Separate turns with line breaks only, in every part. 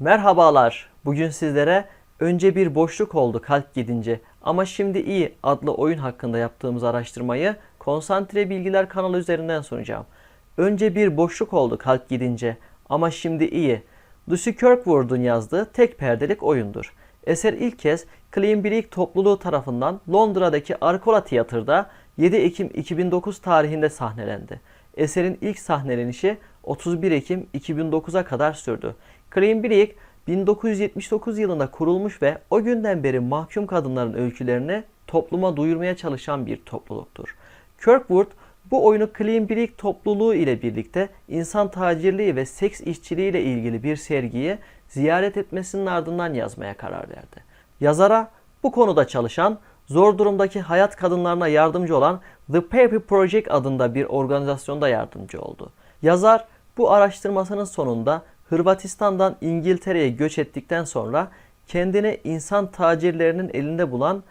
Merhabalar. Bugün sizlere önce bir boşluk oldu kalp gidince ama şimdi iyi adlı oyun hakkında yaptığımız araştırmayı Konsantre Bilgiler kanalı üzerinden sunacağım. Önce bir boşluk oldu kalp gidince ama şimdi iyi. Lucy Kirkwood'un yazdığı tek perdelik oyundur. Eser ilk kez Clean topluluğu tarafından Londra'daki Arcola Tiyatro'da 7 Ekim 2009 tarihinde sahnelendi. Eserin ilk sahnelenişi 31 Ekim 2009'a kadar sürdü. Clean Break 1979 yılında kurulmuş ve o günden beri mahkum kadınların öykülerini topluma duyurmaya çalışan bir topluluktur. Kirkwood bu oyunu Clean Break topluluğu ile birlikte insan tacirliği ve seks işçiliği ile ilgili bir sergiyi ziyaret etmesinin ardından yazmaya karar verdi. Yazara bu konuda çalışan, zor durumdaki hayat kadınlarına yardımcı olan The Paper Project adında bir organizasyonda yardımcı oldu. Yazar bu araştırmasının sonunda Hırvatistan'dan İngiltere'ye göç ettikten sonra kendini insan tacirlerinin elinde bulan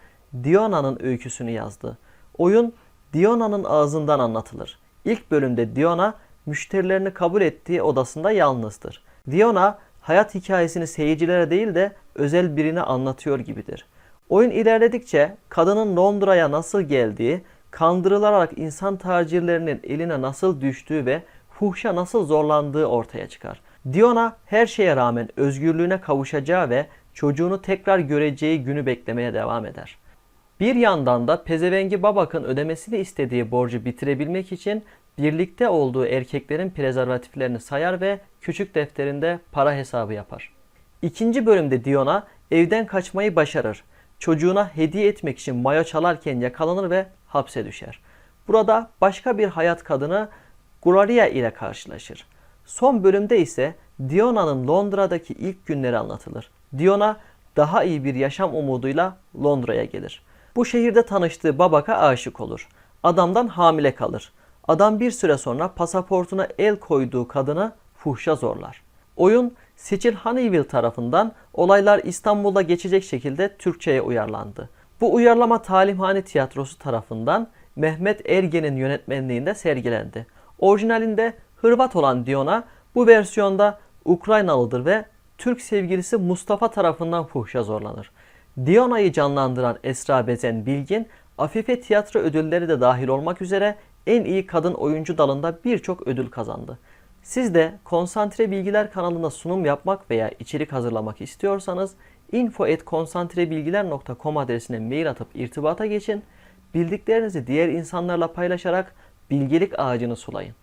Diona'nın öyküsünü yazdı. Oyun Diona'nın ağzından anlatılır. İlk bölümde Diona müşterilerini kabul ettiği odasında yalnızdır. Diona hayat hikayesini seyircilere değil de özel birine anlatıyor gibidir. Oyun ilerledikçe kadının Londra'ya nasıl geldiği, kandırılarak insan tacirlerinin eline nasıl düştüğü ve fuhşa nasıl zorlandığı ortaya çıkar. Diona her şeye rağmen özgürlüğüne kavuşacağı ve çocuğunu tekrar göreceği günü beklemeye devam eder. Bir yandan da pezevengi Babak'ın ödemesini istediği borcu bitirebilmek için birlikte olduğu erkeklerin prezervatiflerini sayar ve küçük defterinde para hesabı yapar. İkinci bölümde Diona evden kaçmayı başarır. Çocuğuna hediye etmek için mayo çalarken yakalanır ve hapse düşer. Burada başka bir hayat kadını Gloria ile karşılaşır. Son bölümde ise Diona'nın Londra'daki ilk günleri anlatılır. Diona daha iyi bir yaşam umuduyla Londra'ya gelir. Bu şehirde tanıştığı Babak'a aşık olur. Adamdan hamile kalır. Adam bir süre sonra pasaportuna el koyduğu kadını fuhşa zorlar. Oyun Seçil Honeyville tarafından olaylar İstanbul'da geçecek şekilde Türkçe'ye uyarlandı. Bu uyarlama Talimhane Tiyatrosu tarafından Mehmet Ergen'in yönetmenliğinde sergilendi. Orijinalinde Hırvat olan Diona bu versiyonda Ukraynalıdır ve Türk sevgilisi Mustafa tarafından fuhşa zorlanır. Diona'yı canlandıran Esra Bezen Bilgin, Afife Tiyatro ödülleri de dahil olmak üzere en iyi kadın oyuncu dalında birçok ödül kazandı. Siz de Konsantre Bilgiler kanalında sunum yapmak veya içerik hazırlamak istiyorsanız info@konsantrebilgiler.com adresine mail atıp irtibata geçin. Bildiklerinizi diğer insanlarla paylaşarak bilgelik ağacını sulayın.